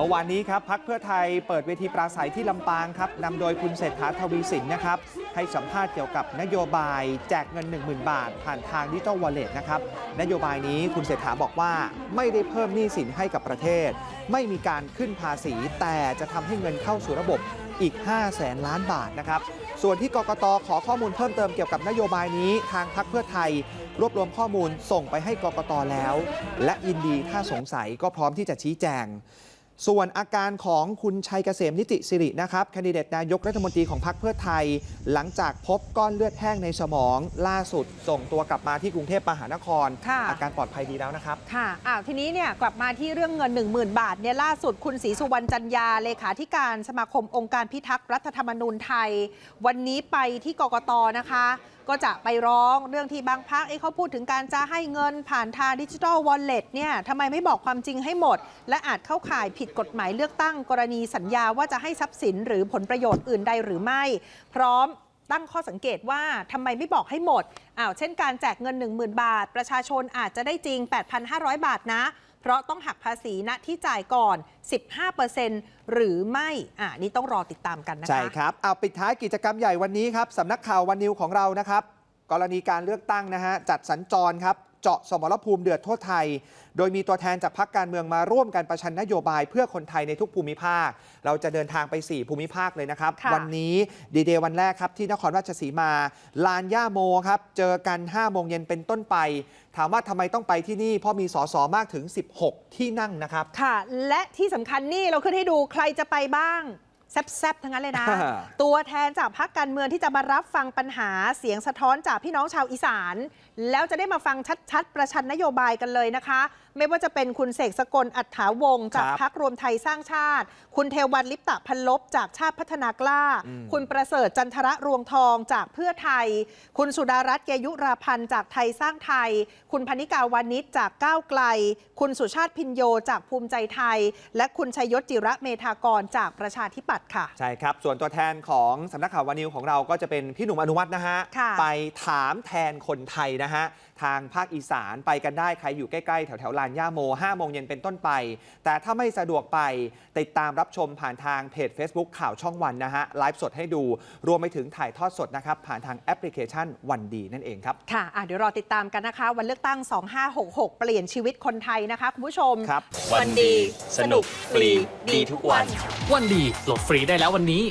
มื่อวานนี้ครับพักเพื่อไทยเปิดเวทีปราศัยที่ลำปางครับนำโดยคุณเศรษฐาทวีสินนะครับ ให้สัมภาษณ์เกี่ยวกับนโยบายแจกเงิน 10,000 บาท ผ่านทางดิจิทัลวอลเล็ตนะครับนโยบายนี้คุณเศรษฐาบอกว่าไม่ได้เพิ่มหนี้สินให้กับประเทศ ไม่มีการขึ้นภาษี แต่จะทำให้เงินเข้าสู่ระบบอีก5แสนล้านบาทนะครับส่วนที่กกตขอข้อมูลเพิ่มเติมเกี่ยวกับนโยบายนี้ทางพักเพื่อไทยรวบรวมข้อมูลส่งไปให้กกตแล้ว และยินดีถ้าสงสัยก็พร้อมที่จะชี้แจง ส่วนอาการของคุณชัยเกษมนิติสิรินะครับแคนดิเดตนายกรัฐมนตรีของพรรคเพื่อไทย หลังจากพบก้อนเลือดแห้งในสมอง ล่าสุด ส่งตัวกลับมาที่กรุงเทพมหานคร ค่ะ อาการปลอดภัยดีแล้วนะครับ ค่ะอ้าวทีนี้เนี่ยกลับมาที่เรื่องเงิน 10,000 บาทเนี่ยล่าสุดคุณศรีสุวรรณจันยาเลขาธิการสมาคมองค์การพิทักษ์รัฐธรรมนูญไทย วันนี้ไปที่กกตนะคะ ก็จะไปร้องเรื่องที่บางพักเอ้เขาพูดถึงการจะให้เงินผ่านทางดิจิทัลวอลเล็ตเนี่ยทำไมไม่บอกความจริงให้หมด และอาจเข้าข่ายผิดกฎหมายเลือกตั้งกรณีสัญญาว่าจะให้ทรัพย์สินหรือผลประโยชน์อื่นใดหรือไม่ พร้อมตั้งข้อสังเกตว่าทำไมไม่บอกให้หมดอ้าวเช่นการแจกเงิน 10,000 บาท ประชาชนอาจจะได้จริง 8,500 บาทนะ เพราะต้องหักภาษีณที่จ่ายก่อน 15%หรือไม่ อ่านี่ต้องรอติดตามกันนะคะ ใช่ครับ เอาปิดท้ายกิจกรรมใหญ่วันนี้ครับสำนักข่าววันนิวของเรานะครับ กรณีการเลือกตั้งนะฮะจัดสัญจรครับ เจาะสมรภูมิเดือดทั่วไทย โดยมีตัวแทนจากพักการเมืองมาร่วมกันประชันนโยบายเพื่อคนไทยในทุกภูมิภาค เราจะเดินทางไป 4 ภูมิภาคเลยนะครับค่ะวันนี้ดีเดย์วันแรกครับที่นครราชสีมา ลานย่าโมครับเจอกัน 5 โมงเย็นเป็นต้นไป ถามว่าทำไมต้องไปที่นี่ เพราะมีสสมากถึง 16 ที่นั่งนะครับ ค่ะ และที่สำคัญนี่เราขึ้นให้ดูใครจะไปบ้าง แซบๆ ทั้งนั้นเลยนะฮ่าตัวแทนจากพรรคการเมืองที่จะมารับฟังปัญหาเสียงสะท้อนจากพี่น้องชาวอีสาน แล้วจะได้มาฟังชัดๆ ประชันนโยบายกันเลยนะคะ ไม่ว่าจะเป็นคุณเสกสกลอัฏฐาวงศ์จากครับพรรครวมไทยสร้างชาติ คุณเทวันลิปตะพันลบจากชาติพัฒนากล้าอืมคุณประเสริฐจันทระรวงทองจากเพื่อไทย คุณสุดารัตน์เกยุราพันธ์จากไทยสร้างไทย คุณพนิกาวานิชจากก้าวไกล คุณสุชาติพินโยจากภูมิใจไทย และคุณชัยยศจิระเมธากรจากประชาธิปัตย์ค่ะ ใช่ครับ ส่วนตัวแทนของสำนักข่าววานิวของเราก็จะเป็นพี่หนุ่มอนุวัฒน์นะฮะค่ะไปถามแทนคนไทยนะฮะ ทางภาคอีสานไปกันได้ใครอยู่ใกล้ๆ แถวๆลานย่าโม5โมงเย็นเป็นต้นไป แต่ถ้าไม่สะดวกไปติดตามรับชมผ่านทางเพจ Facebook ข่าวช่องวันนะฮะไลฟ์สดให้ดูรวมไปถึงถ่ายทอดสดนะครับผ่านทางแอปพลิเคชันวันดีนั่นเองครับค่ะอะเดี๋ยวรอติดตามกันนะคะ วันเลือกตั้ง 2566 เปลี่ยนชีวิตคนไทยนะคะคุณผู้ชมครับวันดีสนุกฟรีดีทุกวัน วันดีโหลดฟรีได้แล้ววันนี้